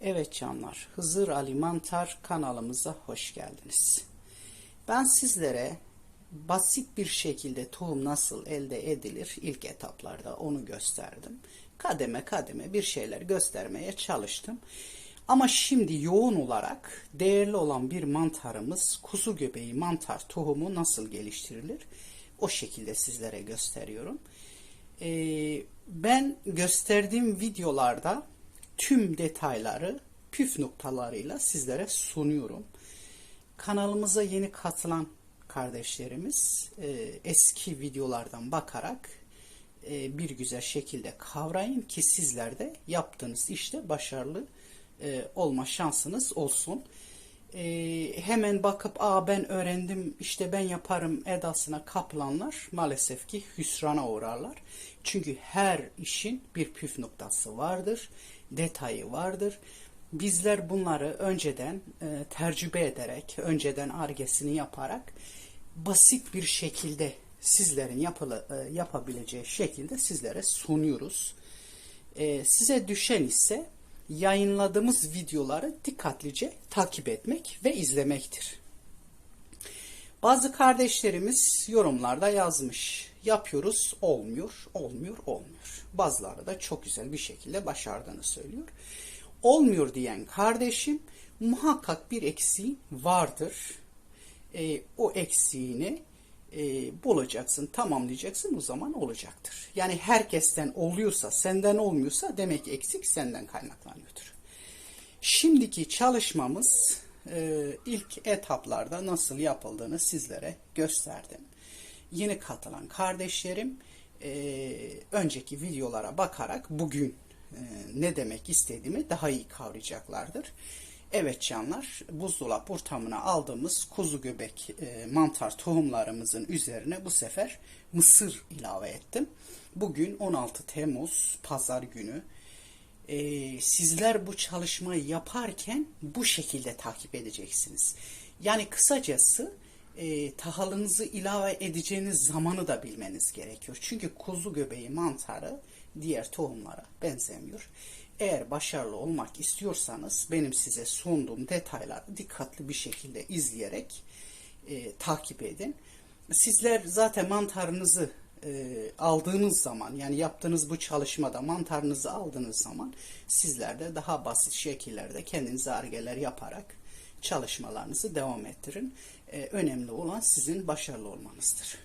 Evet canlar, Hızır Ali Mantar kanalımıza hoş geldiniz. Ben sizlere basit bir şekilde tohum nasıl elde edilir ilk etaplarda onu gösterdim. Kademe kademe bir şeyler göstermeye çalıştım. Ama şimdi yoğun olarak değerli olan bir mantarımız kuzu göbeği mantar tohumu nasıl geliştirilir? O şekilde sizlere gösteriyorum. Ee, ben gösterdiğim videolarda tüm detayları püf noktalarıyla sizlere sunuyorum. Kanalımıza yeni katılan kardeşlerimiz e, eski videolardan bakarak e, bir güzel şekilde kavrayın ki sizler de yaptığınız işte başarılı e, olma şansınız olsun. Hemen bakıp aa ben öğrendim işte ben yaparım edasına kapılanlar maalesef ki hüsrana uğrarlar. Çünkü her işin bir püf noktası vardır, detayı vardır. Bizler bunları önceden e, tercübe ederek, önceden argesini yaparak basit bir şekilde sizlerin yapılı, e, yapabileceği şekilde sizlere sunuyoruz. E, size düşen ise yayınladığımız videoları dikkatlice takip etmek ve izlemektir. Bazı kardeşlerimiz yorumlarda yazmış. Yapıyoruz, olmuyor, olmuyor, olmuyor. Bazıları da çok güzel bir şekilde başardığını söylüyor. Olmuyor diyen kardeşim muhakkak bir eksiği vardır. E, o eksiğini e, bulacaksın, tamamlayacaksın o zaman olacaktır. Yani herkesten oluyorsa, senden olmuyorsa demek ki eksik senden kaynaklanıyordur. Şimdiki çalışmamız e, ilk etaplarda nasıl yapıldığını sizlere gösterdim. Yeni katılan kardeşlerim e, önceki videolara bakarak bugün e, ne demek istediğimi daha iyi kavrayacaklardır. Evet canlar, buzdolap ortamına aldığımız kuzu göbek e, mantar tohumlarımızın üzerine bu sefer mısır ilave ettim. Bugün 16 Temmuz pazar günü. E, sizler bu çalışmayı yaparken bu şekilde takip edeceksiniz. Yani kısacası e, tahalınızı ilave edeceğiniz zamanı da bilmeniz gerekiyor. Çünkü kuzu göbeği mantarı diğer tohumlara benzemiyor. Eğer başarılı olmak istiyorsanız benim size sunduğum detayları dikkatli bir şekilde izleyerek e, takip edin. Sizler zaten mantarınızı e, aldığınız zaman yani yaptığınız bu çalışmada mantarınızı aldığınız zaman sizler de daha basit şekillerde kendinize argeler yaparak çalışmalarınızı devam ettirin. E, önemli olan sizin başarılı olmanızdır.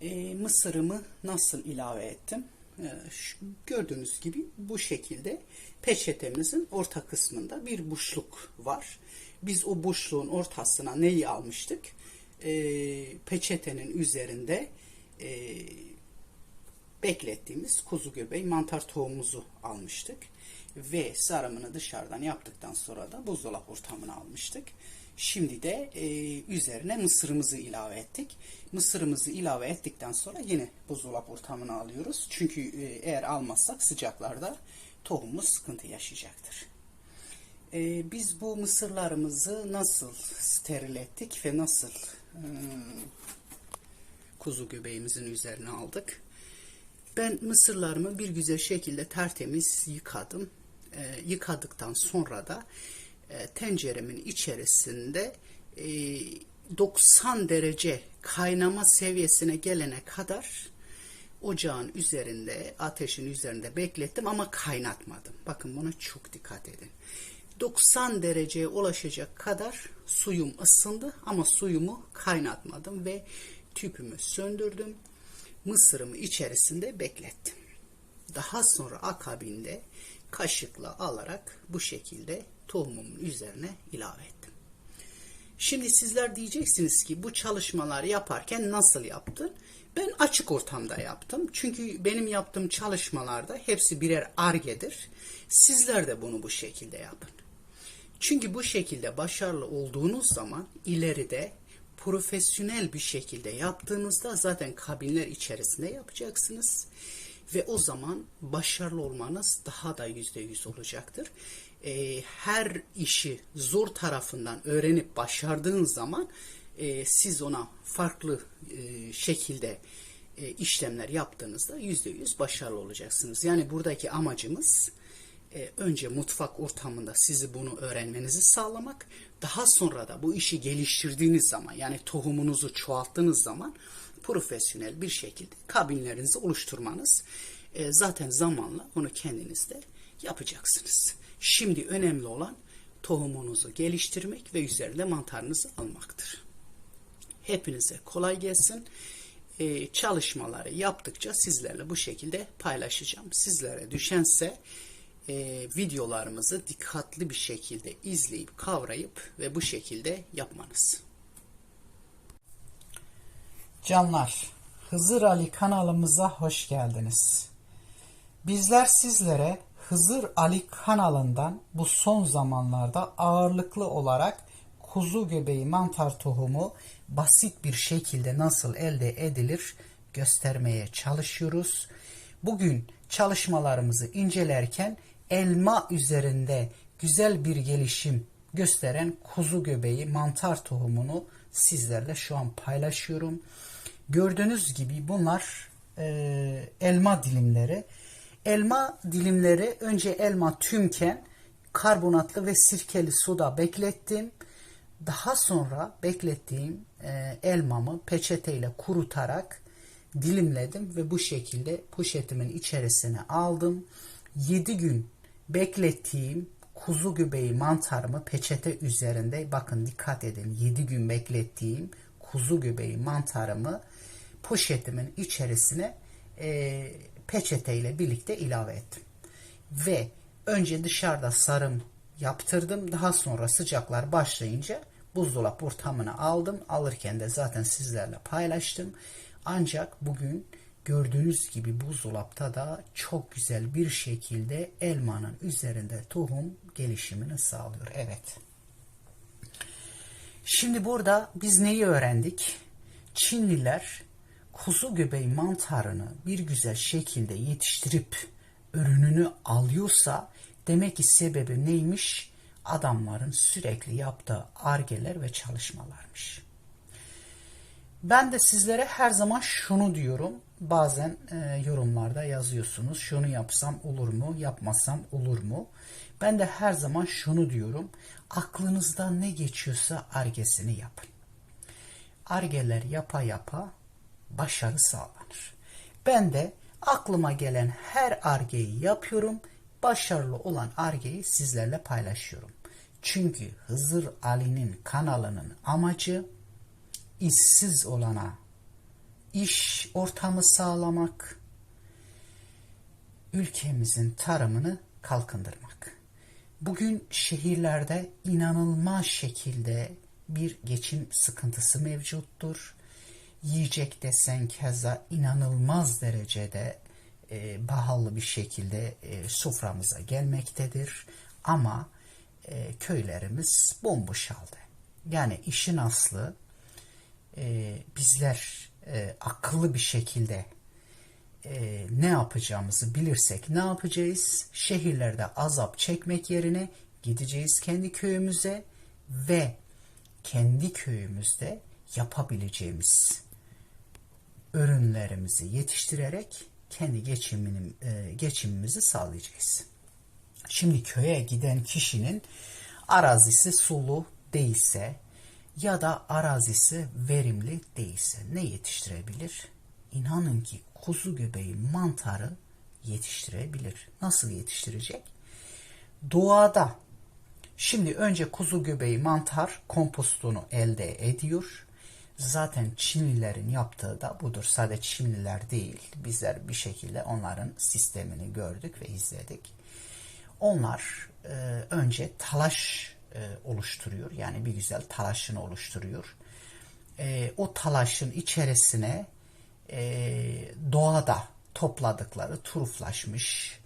E, mısırımı nasıl ilave ettim? E, şu, gördüğünüz gibi bu şekilde peçetemizin orta kısmında bir boşluk var. Biz o boşluğun ortasına neyi almıştık? E, peçetenin üzerinde e, beklettiğimiz kuzu göbeği mantar tohumumuzu almıştık. Ve sarımını dışarıdan yaptıktan sonra da buzdolap ortamına almıştık. Şimdi de e, üzerine mısırımızı ilave ettik. Mısırımızı ilave ettikten sonra yine buzdolap ortamına alıyoruz. Çünkü e, eğer almazsak sıcaklarda tohumumuz sıkıntı yaşayacaktır. E, biz bu mısırlarımızı nasıl steril ettik ve nasıl e, kuzu göbeğimizin üzerine aldık? Ben mısırlarımı bir güzel şekilde tertemiz yıkadım. E, yıkadıktan sonra da e, tenceremin içerisinde e, 90 derece kaynama seviyesine gelene kadar ocağın üzerinde, ateşin üzerinde beklettim ama kaynatmadım. Bakın buna çok dikkat edin. 90 dereceye ulaşacak kadar suyum ısındı ama suyumu kaynatmadım ve tüpümü söndürdüm. Mısırımı içerisinde beklettim. Daha sonra akabinde kaşıkla alarak bu şekilde tohumumun üzerine ilave ettim. Şimdi sizler diyeceksiniz ki bu çalışmaları yaparken nasıl yaptın? Ben açık ortamda yaptım. Çünkü benim yaptığım çalışmalarda hepsi birer argedir. Sizler de bunu bu şekilde yapın. Çünkü bu şekilde başarılı olduğunuz zaman ileride profesyonel bir şekilde yaptığınızda zaten kabinler içerisinde yapacaksınız. Ve o zaman başarılı olmanız daha da yüzde yüz olacaktır. Ee, her işi zor tarafından öğrenip başardığınız zaman e, siz ona farklı e, şekilde e, işlemler yaptığınızda yüzde yüz başarılı olacaksınız. Yani buradaki amacımız e, önce mutfak ortamında sizi bunu öğrenmenizi sağlamak, daha sonra da bu işi geliştirdiğiniz zaman yani tohumunuzu çoğalttığınız zaman profesyonel bir şekilde kabinlerinizi oluşturmanız e, zaten zamanla onu kendiniz de yapacaksınız. Şimdi önemli olan tohumunuzu geliştirmek ve üzerinde mantarınızı almaktır. Hepinize kolay gelsin. Ee, çalışmaları yaptıkça sizlerle bu şekilde paylaşacağım. Sizlere düşense e, videolarımızı dikkatli bir şekilde izleyip kavrayıp ve bu şekilde yapmanız. Canlar, Hızır Ali kanalımıza hoş geldiniz. Bizler sizlere Hızır Ali kanalından bu son zamanlarda ağırlıklı olarak kuzu göbeği mantar tohumu basit bir şekilde nasıl elde edilir göstermeye çalışıyoruz. Bugün çalışmalarımızı incelerken elma üzerinde güzel bir gelişim gösteren kuzu göbeği mantar tohumunu sizlerle şu an paylaşıyorum. Gördüğünüz gibi bunlar e, elma dilimleri. Elma dilimleri önce elma tümken karbonatlı ve sirkeli suda beklettim. Daha sonra beklettiğim e, elmamı peçeteyle kurutarak dilimledim ve bu şekilde poşetimin içerisine aldım. 7 gün beklettiğim kuzu göbeği mantarımı peçete üzerinde bakın dikkat edin 7 gün beklettiğim kuzu göbeği mantarımı poşetimin içerisine e, peçeteyle birlikte ilave ettim. Ve önce dışarıda sarım yaptırdım. Daha sonra sıcaklar başlayınca buzdolap ortamına aldım. Alırken de zaten sizlerle paylaştım. Ancak bugün gördüğünüz gibi buzdolapta da çok güzel bir şekilde elmanın üzerinde tohum gelişimini sağlıyor. Evet. Şimdi burada biz neyi öğrendik? Çinliler kuzu göbeği mantarını bir güzel şekilde yetiştirip ürününü alıyorsa demek ki sebebi neymiş? Adamların sürekli yaptığı argeler ve çalışmalarmış. Ben de sizlere her zaman şunu diyorum. Bazen e, yorumlarda yazıyorsunuz. Şunu yapsam olur mu? Yapmasam olur mu? Ben de her zaman şunu diyorum. Aklınızda ne geçiyorsa argesini yapın. Argeler yapa yapa başarı sağlanır. Ben de aklıma gelen her argeyi yapıyorum. Başarılı olan argeyi sizlerle paylaşıyorum. Çünkü Hızır Ali'nin kanalının amacı işsiz olana iş ortamı sağlamak, ülkemizin tarımını kalkındırmak. Bugün şehirlerde inanılmaz şekilde bir geçim sıkıntısı mevcuttur yiyecek desen keza inanılmaz derecede e, pahalı bir şekilde e, soframıza gelmektedir. Ama e, köylerimiz bomboş aldı. Yani işin aslı e, bizler e, akıllı bir şekilde e, ne yapacağımızı bilirsek ne yapacağız? Şehirlerde azap çekmek yerine gideceğiz kendi köyümüze ve kendi köyümüzde yapabileceğimiz ürünlerimizi yetiştirerek kendi geçimini, e, geçimimizi sağlayacağız. Şimdi köye giden kişinin arazisi sulu değilse ya da arazisi verimli değilse ne yetiştirebilir? İnanın ki kuzu göbeği mantarı yetiştirebilir. Nasıl yetiştirecek? Doğada Şimdi önce kuzu göbeği mantar kompostunu elde ediyor. Zaten Çinlilerin yaptığı da budur. Sadece Çinliler değil. Bizler bir şekilde onların sistemini gördük ve izledik. Onlar e, önce talaş e, oluşturuyor. Yani bir güzel talaşını oluşturuyor. E, o talaşın içerisine e, doğada topladıkları turuflaşmış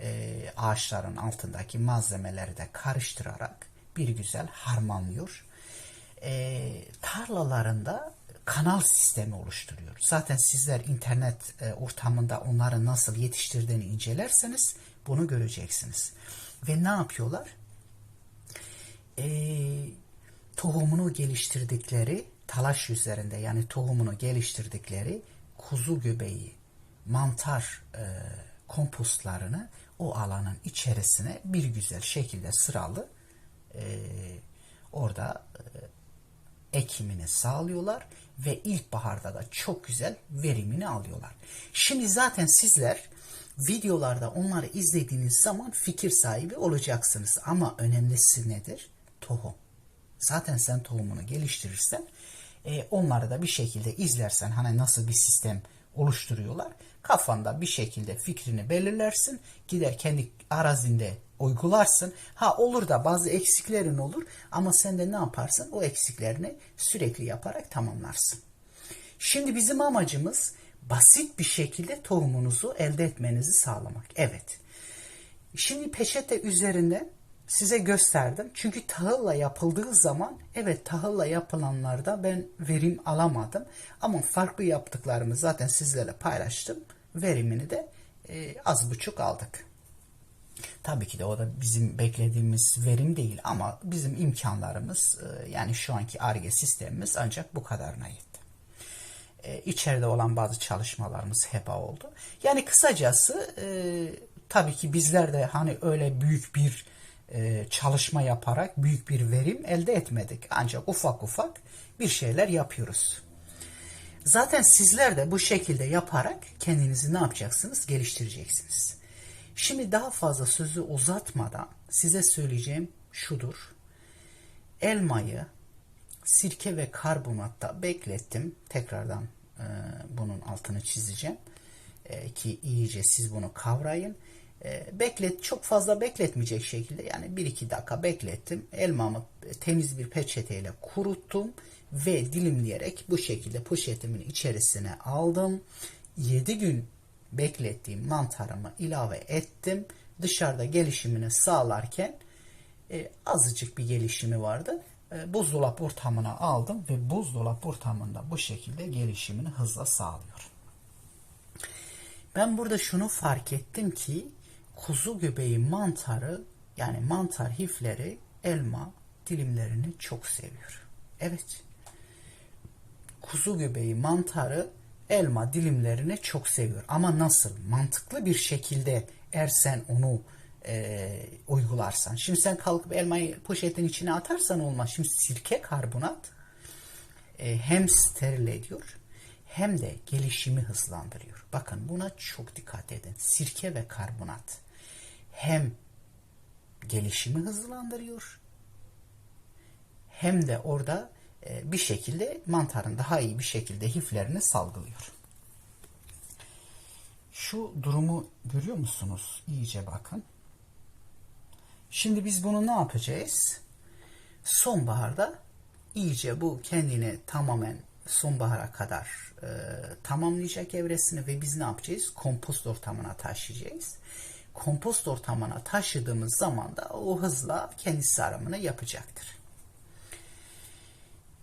e, ağaçların altındaki malzemeleri de karıştırarak bir güzel harmanlıyor e, tarlalarında kanal sistemi oluşturuyor. Zaten sizler internet e, ortamında onları nasıl yetiştirdiğini incelerseniz bunu göreceksiniz. Ve ne yapıyorlar? E, tohumunu geliştirdikleri talaş üzerinde yani tohumunu geliştirdikleri kuzu göbeği, mantar e, kompostlarını o alanın içerisine bir güzel şekilde sıralı e, orada e, ekimini sağlıyorlar ve ilkbaharda da çok güzel verimini alıyorlar. Şimdi zaten sizler videolarda onları izlediğiniz zaman fikir sahibi olacaksınız. Ama önemlisi nedir? Tohum. Zaten sen tohumunu geliştirirsen e, onları da bir şekilde izlersen hani nasıl bir sistem oluşturuyorlar. Kafanda bir şekilde fikrini belirlersin. Gider kendi arazinde uygularsın. Ha olur da bazı eksiklerin olur ama sen de ne yaparsın? O eksiklerini sürekli yaparak tamamlarsın. Şimdi bizim amacımız basit bir şekilde tohumunuzu elde etmenizi sağlamak. Evet. Şimdi peçete üzerinde size gösterdim. Çünkü tahılla yapıldığı zaman evet tahılla yapılanlarda ben verim alamadım. Ama farklı yaptıklarımı zaten sizlerle paylaştım. Verimini de e, az buçuk aldık. Tabii ki de o da bizim beklediğimiz verim değil ama bizim imkanlarımız e, yani şu anki ARGE sistemimiz ancak bu kadarına yetti. E, içeride olan bazı çalışmalarımız heba oldu. Yani kısacası e, tabii ki bizler de hani öyle büyük bir çalışma yaparak büyük bir verim elde etmedik. Ancak ufak ufak bir şeyler yapıyoruz. Zaten sizler de bu şekilde yaparak kendinizi ne yapacaksınız? Geliştireceksiniz. Şimdi daha fazla sözü uzatmadan size söyleyeceğim şudur. Elmayı sirke ve karbonatta beklettim. Tekrardan e, bunun altını çizeceğim. E, ki iyice siz bunu kavrayın. E, beklet çok fazla bekletmeyecek şekilde yani 1-2 dakika beklettim. Elmamı temiz bir peçeteyle kuruttum ve dilimleyerek bu şekilde poşetimin içerisine aldım. 7 gün beklettiğim mantarımı ilave ettim. Dışarıda gelişimini sağlarken e, azıcık bir gelişimi vardı. E, buzdolap ortamına aldım ve buzdolap ortamında bu şekilde gelişimini hızla sağlıyor. Ben burada şunu fark ettim ki kuzu göbeği mantarı yani mantar hifleri elma dilimlerini çok seviyor. Evet. Kuzu göbeği mantarı elma dilimlerini çok seviyor. Ama nasıl? Mantıklı bir şekilde eğer sen onu e, uygularsan. Şimdi sen kalkıp elmayı poşetin içine atarsan olmaz. Şimdi sirke karbonat e, hem steril ediyor hem de gelişimi hızlandırıyor. Bakın buna çok dikkat edin. Sirke ve karbonat hem gelişimi hızlandırıyor hem de orada e, bir şekilde mantarın daha iyi bir şekilde hiflerini salgılıyor. Şu durumu görüyor musunuz? İyice bakın. Şimdi biz bunu ne yapacağız? Sonbaharda iyice bu kendini tamamen sonbahara kadar e, tamamlayacak evresini ve biz ne yapacağız? Kompost ortamına taşıyacağız. Kompost ortamına taşıdığımız zaman da o hızla kendisi aramını yapacaktır.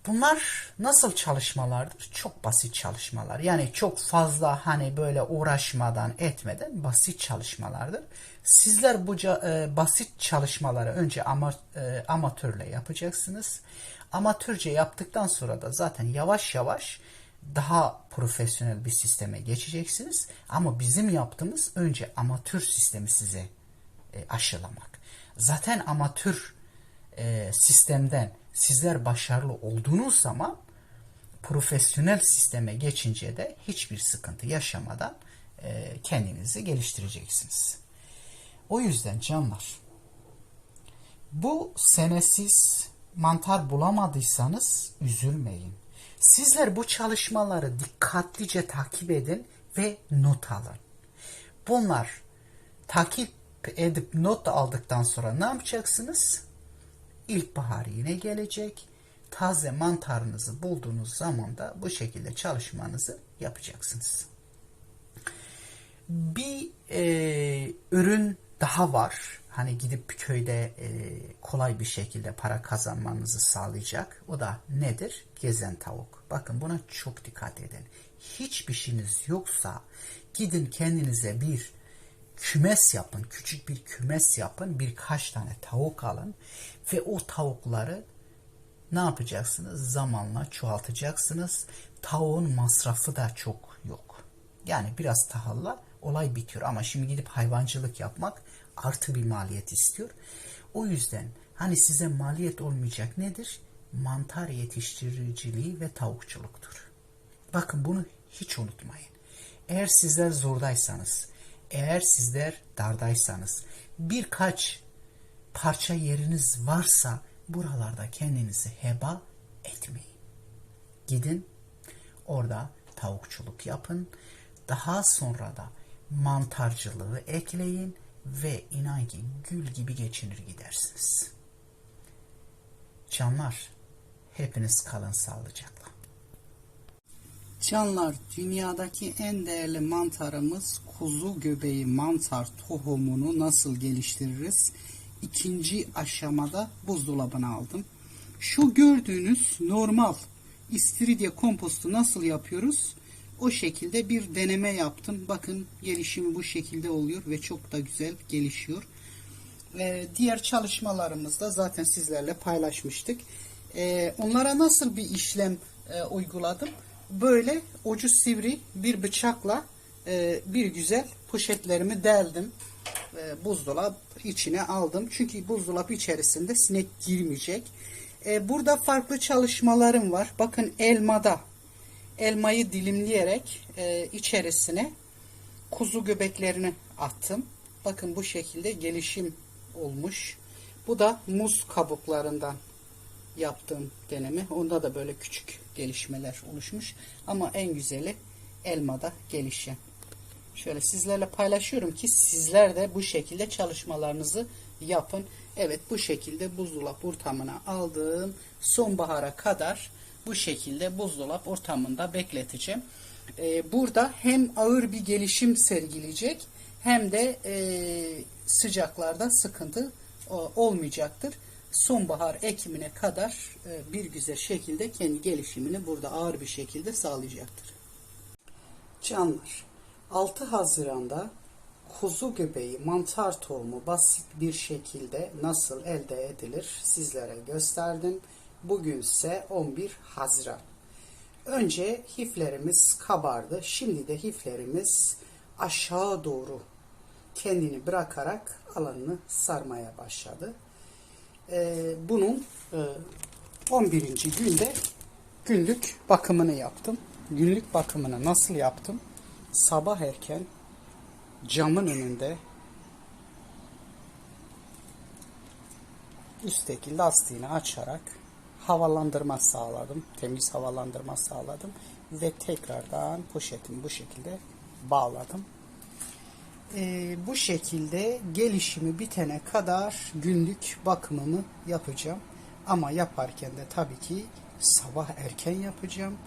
Bunlar nasıl çalışmalardır? Çok basit çalışmalar. Yani çok fazla hani böyle uğraşmadan etmeden basit çalışmalardır. Sizler bu e, basit çalışmaları önce ama, e, amatörle yapacaksınız. Amatörce yaptıktan sonra da zaten yavaş yavaş daha profesyonel bir sisteme geçeceksiniz. Ama bizim yaptığımız önce amatör sistemi size e, aşılamak. Zaten amatör e, sistemden sizler başarılı olduğunuz zaman profesyonel sisteme geçince de hiçbir sıkıntı yaşamadan e, kendinizi geliştireceksiniz. O yüzden canlar bu sene siz mantar bulamadıysanız üzülmeyin. Sizler bu çalışmaları dikkatlice takip edin ve not alın. Bunlar takip edip not aldıktan sonra ne yapacaksınız? İlkbahar yine gelecek. Taze mantarınızı bulduğunuz zaman da bu şekilde çalışmanızı yapacaksınız. Bir e, ürün daha var. Hani gidip köyde e, kolay bir şekilde para kazanmanızı sağlayacak. O da nedir? Gezen tavuk. Bakın buna çok dikkat edin. Hiçbir şeyiniz yoksa gidin kendinize bir kümes yapın. Küçük bir kümes yapın. Birkaç tane tavuk alın. Ve o tavukları ne yapacaksınız? Zamanla çoğaltacaksınız. Tavuğun masrafı da çok yok. Yani biraz tahılla olay bitiyor. Ama şimdi gidip hayvancılık yapmak artı bir maliyet istiyor. O yüzden hani size maliyet olmayacak nedir? Mantar yetiştiriciliği ve tavukçuluktur. Bakın bunu hiç unutmayın. Eğer sizler zordaysanız, eğer sizler dardaysanız, birkaç parça yeriniz varsa buralarda kendinizi heba etmeyin. Gidin orada tavukçuluk yapın. Daha sonra da mantarcılığı ekleyin ve inan ki gül gibi geçinir gidersiniz. Canlar hepiniz kalın sağlıcakla. Canlar dünyadaki en değerli mantarımız kuzu göbeği mantar tohumunu nasıl geliştiririz? İkinci aşamada buzdolabına aldım. Şu gördüğünüz normal istiridye kompostu nasıl yapıyoruz? O şekilde bir deneme yaptım. Bakın gelişimi bu şekilde oluyor ve çok da güzel gelişiyor. Ee, diğer çalışmalarımızda zaten sizlerle paylaşmıştık. Ee, onlara nasıl bir işlem e, uyguladım? Böyle ucu sivri bir bıçakla e, bir güzel poşetlerimi deldim. E, buzdolap içine aldım. Çünkü buzdolap içerisinde sinek girmeyecek. E, burada farklı çalışmalarım var. Bakın elmada elmayı dilimleyerek e, içerisine kuzu göbeklerini attım. Bakın bu şekilde gelişim olmuş. Bu da muz kabuklarından yaptığım deneme. Onda da böyle küçük gelişmeler oluşmuş. Ama en güzeli elmada gelişen. Şöyle sizlerle paylaşıyorum ki sizler de bu şekilde çalışmalarınızı yapın. Evet bu şekilde buzdolap ortamına aldığım sonbahara kadar bu şekilde buzdolap ortamında bekleteceğim. Ee, burada hem ağır bir gelişim sergileyecek hem de e, sıcaklarda sıkıntı o, olmayacaktır. Sonbahar ekimine kadar e, bir güzel şekilde kendi gelişimini burada ağır bir şekilde sağlayacaktır. Canlar 6 Haziran'da kuzu göbeği mantar tohumu basit bir şekilde nasıl elde edilir sizlere gösterdim. Bugünse 11 Haziran. Önce hiflerimiz kabardı. Şimdi de hiflerimiz aşağı doğru kendini bırakarak alanını sarmaya başladı. Ee, bunun e, 11. günde günlük bakımını yaptım. Günlük bakımını nasıl yaptım? Sabah erken camın önünde üstteki lastiğini açarak havalandırma sağladım. Temiz havalandırma sağladım. Ve tekrardan poşetimi bu şekilde bağladım. Ee, bu şekilde gelişimi bitene kadar günlük bakımımı yapacağım. Ama yaparken de tabii ki sabah erken yapacağım.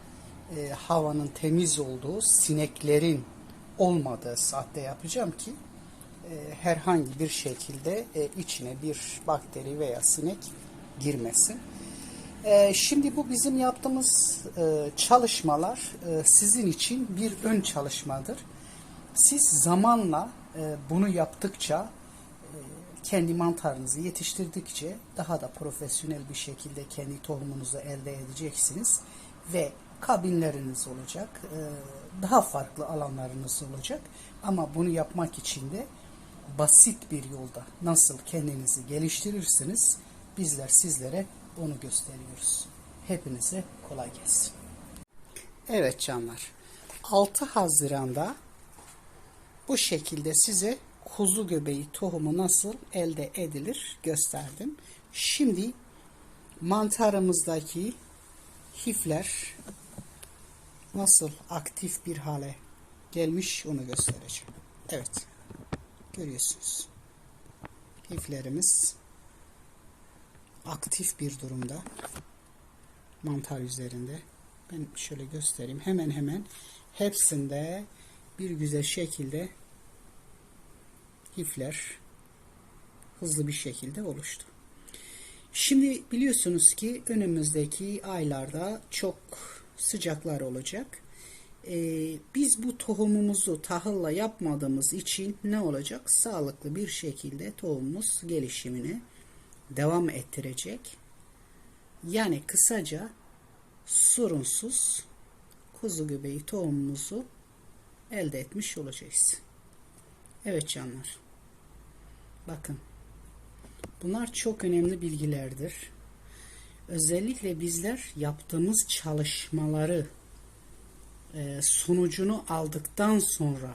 Ee, havanın temiz olduğu, sineklerin olmadığı saatte yapacağım ki e, herhangi bir şekilde e, içine bir bakteri veya sinek girmesin. E, şimdi bu bizim yaptığımız e, çalışmalar e, sizin için bir ön çalışmadır. Siz zamanla e, bunu yaptıkça e, kendi mantarınızı yetiştirdikçe daha da profesyonel bir şekilde kendi tohumunuzu elde edeceksiniz ve kabinleriniz olacak, e, daha farklı alanlarınız olacak. Ama bunu yapmak için de basit bir yolda nasıl kendinizi geliştirirsiniz bizler sizlere onu gösteriyoruz. Hepinize kolay gelsin. Evet canlar. 6 Haziran'da bu şekilde size kuzu göbeği tohumu nasıl elde edilir gösterdim. Şimdi mantarımızdaki hifler nasıl aktif bir hale gelmiş onu göstereceğim. Evet. Görüyorsunuz. Hiflerimiz aktif bir durumda. Mantar üzerinde. Ben şöyle göstereyim. Hemen hemen hepsinde bir güzel şekilde hifler hızlı bir şekilde oluştu. Şimdi biliyorsunuz ki önümüzdeki aylarda çok sıcaklar olacak. Ee, biz bu tohumumuzu tahılla yapmadığımız için ne olacak? Sağlıklı bir şekilde tohumumuz gelişimini devam ettirecek. Yani kısaca sorunsuz kuzu göbeği tohumumuzu elde etmiş olacağız. Evet canlar. Bakın. Bunlar çok önemli bilgilerdir. Özellikle bizler yaptığımız çalışmaları e, sonucunu aldıktan sonra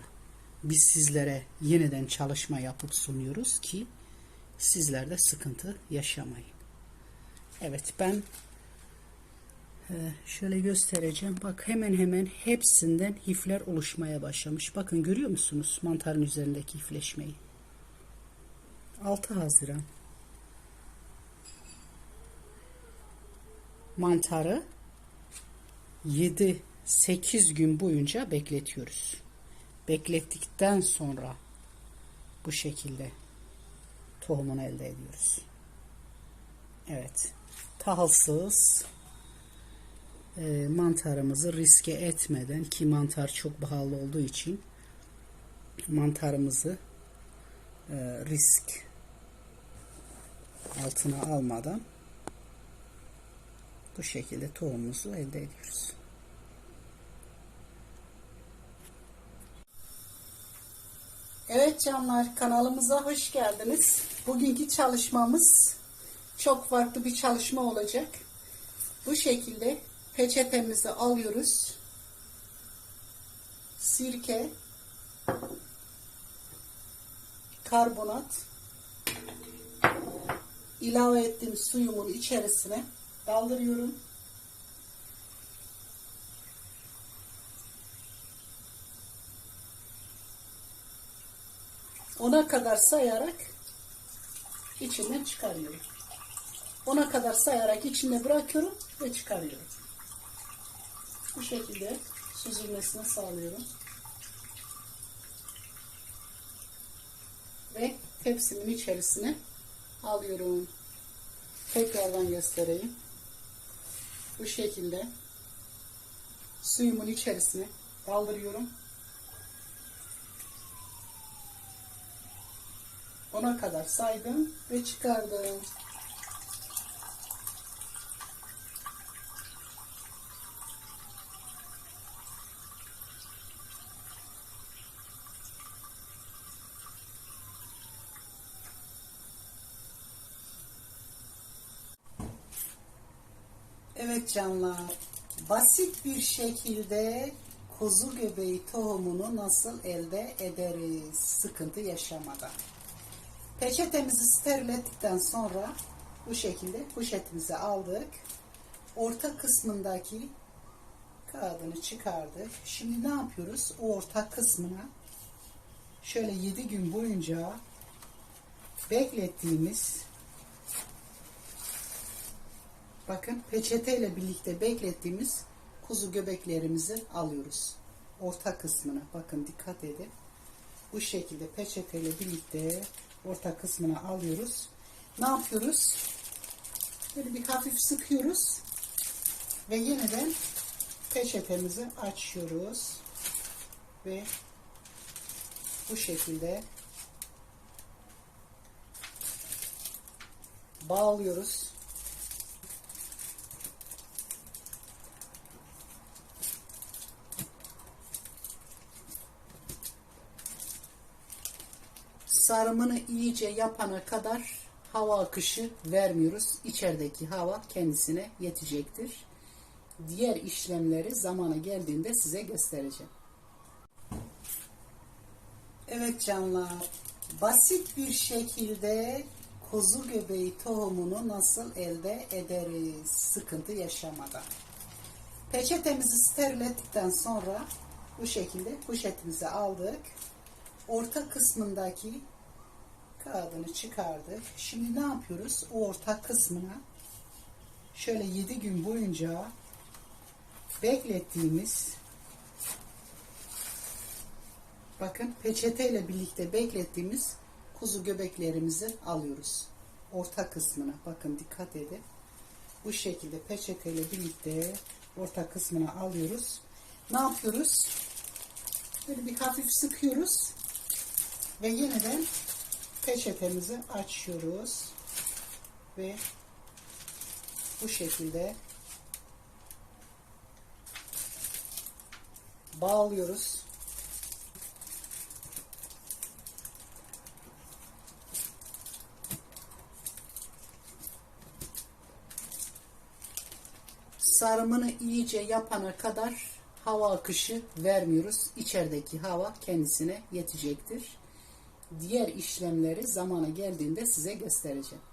biz sizlere yeniden çalışma yapıp sunuyoruz ki sizler de sıkıntı yaşamayın. Evet ben e, şöyle göstereceğim. Bak hemen hemen hepsinden hifler oluşmaya başlamış. Bakın görüyor musunuz mantarın üzerindeki hifleşmeyi? 6 Haziran mantarı 7-8 gün boyunca bekletiyoruz. Beklettikten sonra bu şekilde tohumunu elde ediyoruz. Evet. Tahılsız e, mantarımızı riske etmeden ki mantar çok pahalı olduğu için mantarımızı e, risk altına almadan bu şekilde tohumumuzu elde ediyoruz. Evet canlar kanalımıza hoş geldiniz. Bugünkü çalışmamız çok farklı bir çalışma olacak. Bu şekilde peçetemizi alıyoruz. Sirke, karbonat, ilave ettiğim suyumun içerisine daldırıyorum. Ona kadar sayarak içinden çıkarıyorum. Ona kadar sayarak içinde bırakıyorum ve çıkarıyorum. Bu şekilde süzülmesini sağlıyorum. Ve tepsimin içerisine alıyorum. Tekrardan göstereyim. Bu şekilde suyumun içerisine kaldırıyorum. 10'a kadar saydım ve çıkardım. Evet canlar, basit bir şekilde kuzu göbeği tohumunu nasıl elde ederiz sıkıntı yaşamadan? Peçetemizi steril ettikten sonra bu şekilde poşetimize aldık. Orta kısmındaki kağıdını çıkardık. Şimdi ne yapıyoruz? O orta kısmına şöyle 7 gün boyunca beklettiğimiz bakın peçeteyle birlikte beklettiğimiz kuzu göbeklerimizi alıyoruz. Orta kısmına bakın dikkat edin. Bu şekilde peçeteyle birlikte orta kısmına alıyoruz. Ne yapıyoruz? Böyle bir hafif sıkıyoruz. Ve yeniden peçetemizi açıyoruz. Ve bu şekilde bağlıyoruz. Sarımını iyice yapana kadar hava akışı vermiyoruz. İçerideki hava kendisine yetecektir. Diğer işlemleri zamanı geldiğinde size göstereceğim. Evet canlar, basit bir şekilde kuzu göbeği tohumunu nasıl elde ederiz sıkıntı yaşamadan. Peçetemizi steril ettikten sonra bu şekilde poşetimizi aldık. Orta kısmındaki kağıdını çıkardık. Şimdi ne yapıyoruz? O orta kısmına şöyle 7 gün boyunca beklettiğimiz bakın peçeteyle birlikte beklettiğimiz kuzu göbeklerimizi alıyoruz. Orta kısmına bakın dikkat edin. Bu şekilde peçeteyle birlikte orta kısmına alıyoruz. Ne yapıyoruz? Böyle bir hafif sıkıyoruz. Ve yeniden peçetemizi açıyoruz ve bu şekilde bağlıyoruz. Sarımını iyice yapana kadar hava akışı vermiyoruz. İçerideki hava kendisine yetecektir. Diğer işlemleri zamana geldiğinde size göstereceğim.